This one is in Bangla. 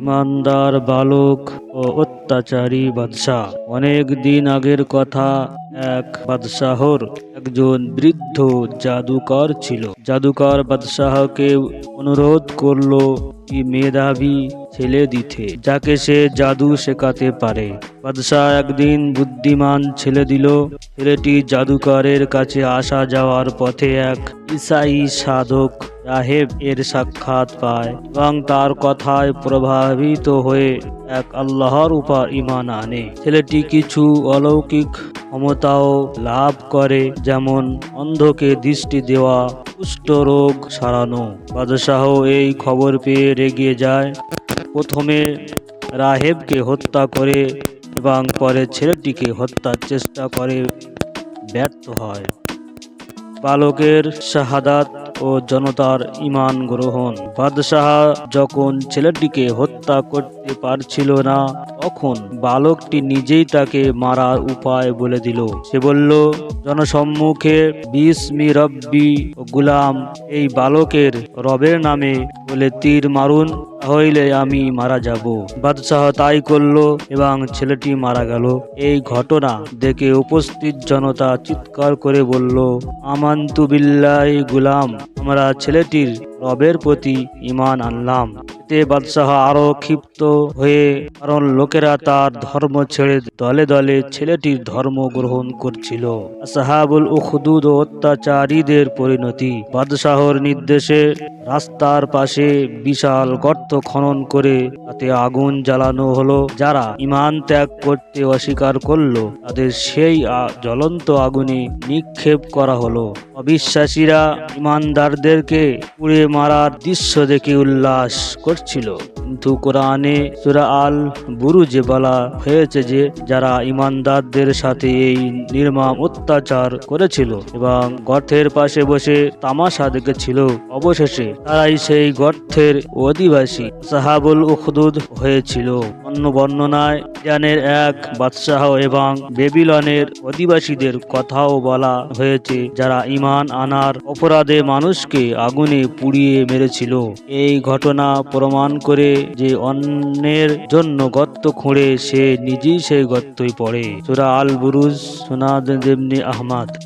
ইমানদার বালক ও অত্যাচারী বাদশাহ। অনেক দিন আগের কথা, এক বাদশাহর একজন বৃদ্ধ জাদুকর ছিল। জাদুকর বাদশাহকে অনুরোধ করল কি মেধাবী ছেলে দিতে, যাকে সে জাদু শেখাতে পারে। বাদশাহ একদিন বুদ্ধিমান ছেলে দিল। ছেলেটি জাদুকরের কাছে আসা যাওয়ার পথে এক ঈসাই সাধক রাহেব এর সাক্ষাৎ পায় এবং তার কথায় প্রভাবিত হয়ে এক আল্লাহর উপর ইমান আনে। ছেলেটি কিছু অলৌকিক ক্ষমতাও লাভ করে, যেমন অন্ধকে দৃষ্টি দেওয়া, কুষ্ঠ রোগ সারানো। বাদশাহ এই খবর পেয়ে রেগে যায়। প্রথমে রাহেবকে হত্যা করে এবং পরে ছেলেটিকে হত্যার চেষ্টা করে ব্যর্থ হয়। বালকের শাহাদাত ও জনতার ইমান গ্রহণ। বাদশাহ যখন ছেলেটিকে হত্যা করতে পারছিল না, তখন বালকটি নিজেই তাকে মারার উপায় বলে দিল। সে বলল, জনসম্মুখে বিসমি রব্বি গুলাম, এই বালকের রবের নামে বলে তীর মারুন। হইলে আমি মারা যাব। বাদশাহ তাই করল এবং ছেলেটি মারা গেল। এই ঘটনা দেখে উপস্থিত জনতা চিৎকার করে বলল, আমান্তু বিল্লাই গুলাম, আমরা ছেলেটির রবের প্রতি ইমান আনলাম। এতে বাদশাহ আরও ক্ষিপ্ত হয়ে কারণ লোকেরা তার ধর্ম ছেড়ে দলে দলে ছেলেটির ধর্ম গ্রহণ করছিল। সাহাবুল উখদুদ অত্যাচারীদের পরিণতি। বাদশাহর নির্দেশে রাস্তার পাশে বিশাল গর্ত খনন করে তাতে আগুন জ্বালানো হলো। যারা ইমান ত্যাগ করতে অস্বীকার করল, তাদের সেই জ্বলন্ত আগুনে নিক্ষেপ করা হলো। অবিশ্বাসীরা ইমানদারদেরকে পুড়ে মারার দৃশ্য দেখে উল্লাস করছিল কিন্তু কোরআনে সুরা আল বুরুজে বলা হয়েছে যে, যারা ইমানদারদের সাথে এই নির্মম অত্যাচার করেছিল এবং গর্থের পাশে বসে তামাশা দেখেছিল, অবশেষে তারাই সেই গর্থের অধিবাসী সাহাবুল উখদুদ হয়েছিল। অন্য বর্ণনায়, ইরানের এক বাদশাহ এবং বেবিলনের অধিবাসীদের কথাও বলা হয়েছে, যারা ইমান আনার অপরাধে মানুষকে আগুনে পুড়িয়ে মেরেছিল। এই ঘটনা প্রমাণ করে যে অন্যের জন্য গর্ত খুঁড়ে সে নিজেই সেই গর্তই পড়ে। সুরা আল বুরুজ সোনাদ আহমাদ।